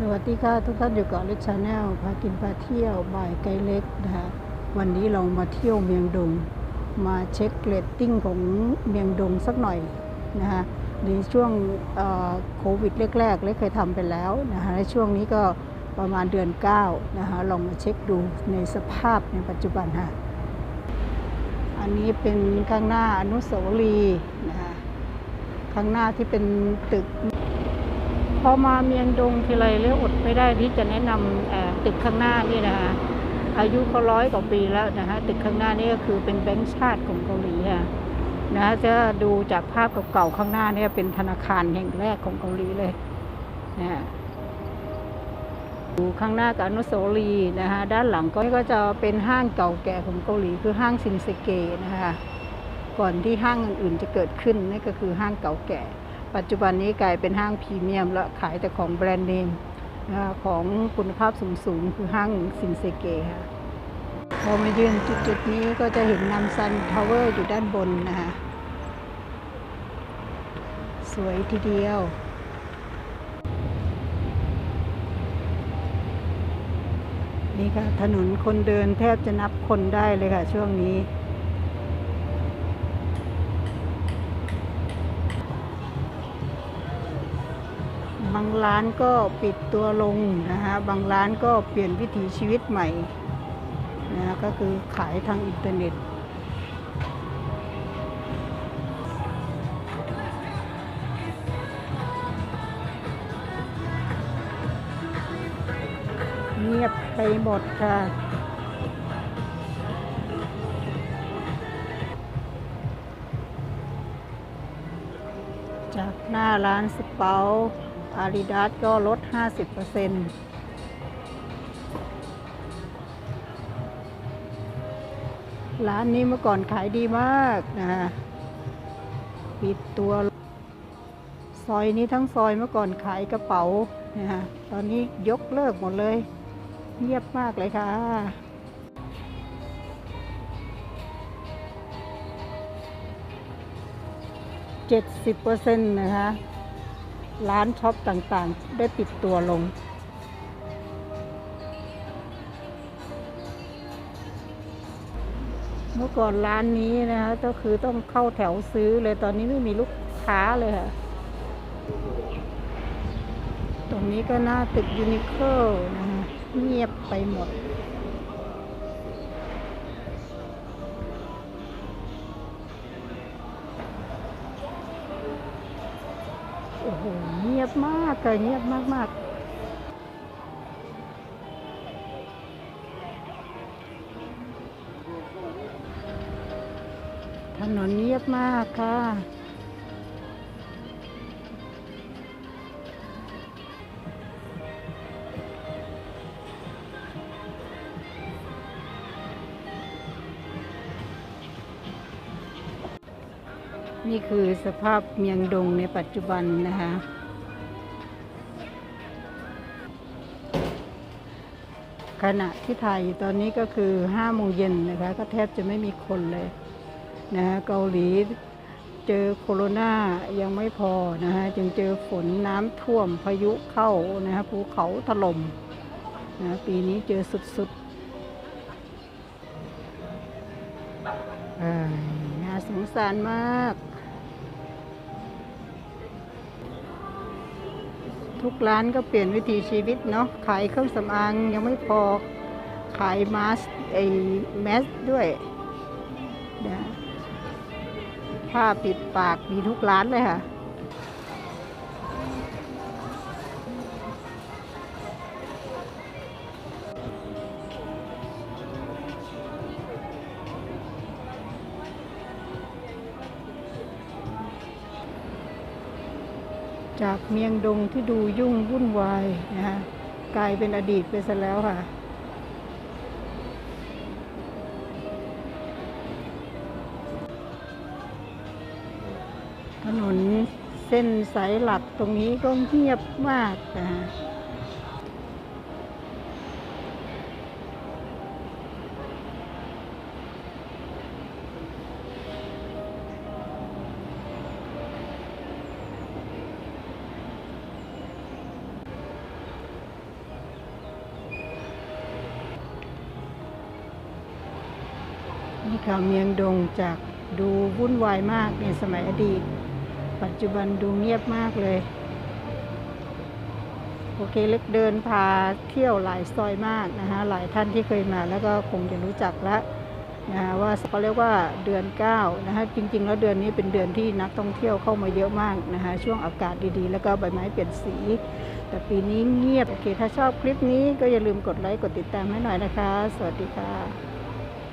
สวัสดีค่ะ ทุกท่านอยู่กับลิชาแนลพากินพาเที่ยวบ่ายไกลเล็กนะคะวันนี้เรามาเที่ยวเมียงดง มาเช็คเรตติ้งของเมียงดงสักหน่อยนะคะในช่วงโควิดแรกๆเล็กเคยทำไปแล้วนะคะในช่วงนี้ก็ประมาณเดือน9นะคะลองมาเช็คดูในสภาพในปัจจุบันค่ะอันนี้เป็นข้างหน้าอนุสาวรีย์นะคะข้างหน้าที่เป็นตึก อมาเมียงดงทีไรเรียกอดไม่ได้ที่จะแนะนำตึกข้างหน้านี่นะคะอายุเขาร้อยกว่าปีแล้วนะคะตึกข้างหน้านี่ก็คือเป็นแบงก์ชาติของเกาหลีค่ะนะจะดูจากภาพเก่าๆข้างหน้าเนี่ยเป็นธนาคารแห่งแรกของเกาหลีเลยนะดูข้างหน้ากับอนุสาวรีย์นะคะด้านหลังก็ก็จะเป็นห้างเก่าแก่ของเกาหลี คือห้างซินเซเกนะคะก่อนที่ห้างอื่นๆจะเกิดขึ้นนี่ก็คือห้างเก่าแก่ ปัจจุบันนี้กลายเป็นห้างพรีเมียม และขายแต่ของแบรนด์เนมนะคะของคุณภาพสูงๆ คือห้างซินเซเกะค่ะพอมายืนจุดๆนี้ก็จะเห็นนำซันทาวเวอร์อยู่ด้านบนนะคะสวยทีเดียวนี่ค่ะถนนคนเดินแทบจะนับคนได้เลยค่ะช่วงนี้ บางร้านก็ปิดตัวลงนะคะบางร้านก็เปลี่ยนวิถีชีวิตใหม่นะก็คือขายทางอินเทอร์เน็ต เงียบไปหมดค่ะจากหน้าร้านสเปา อาดิดาสก็ลด 50%ร้านนี้เมื่อก่อนขายดีมากนะฮะปิดตัว ซอยนี้ทั้งซอยเมื่อก่อนขายกระเป๋านะฮะตอนนี้ยกเลิกหมดเลย เงียบมากเลยค่ะ70%นะคะ ร้านช็อปต่างๆ ได้ปิดตัวลง เมื่อก่อนร้านนี้นะคะก็คือต้องเข้าแถวซื้อเลยตอนนี้ไม่มีลูกค้าเลยค่ะ ตรงนี้ก็หน้าตึกยูนิเคิลนะคะเงียบไปหมด ยบมากเลยเงียบมากมากถนนเงียบมากค่ะนี่คือสภาพเมียงดงในปัจจุบันนะคะ ขณะที่ถ่ายอยู่ตอนนี้ก็คือ5โมงเย็นนะคะก็แทบจะไม่มีคนเลยนะคะเกาหลีเจอโคโรนายังไม่พอนะคะจึงเจอฝนน้ำท่วมพายุเข้านะคะภูเขาถล่มนะปีนี้เจอสุดๆอ้ยน่าสงสารมาก ทุกร้านก็เปลี่ยนวิถีชีวิตเนาะขายเครื่องสำอางยังไม่พอขายมาสไอแมสด้วยนะผ้าปิดปากมีทุกร้านเลยค่ะ จากเมียงดงที่ดูยุ่งวุ่นวายนะฮะกลายเป็นอดีตไปซะแล้วค่ะ ถนนเส้นสายหลักตรงนี้ก็เงียบมากนะฮะ นี่ค่ะเมียงดงจากดูวุ่นวายมากในสมัยอดีต ปัจจุบันดูเงียบมากเลย โอเคเล็กเดินพาเที่ยวหลายซอยมากนะคะหลายท่านที่เคยมาแล้วก็คงจะรู้จักล้วนะคะว่าเขาเรียกว่าเดือน9นะคะจริง ๆ แล้วเดือนนี้เป็นเดือนที่นักท่องเที่ยวเข้ามาเยอะมากนะคะช่วงอากาศดีๆ แล้วก็ใบไม้เปลี่ยนสี แต่ปีนี้เงียบโอเคถ้าชอบคลิปนี้ก็อย่าลืมกดไลค์กดติดตามให้หน่อยนะคะ สวัสดีค่ะ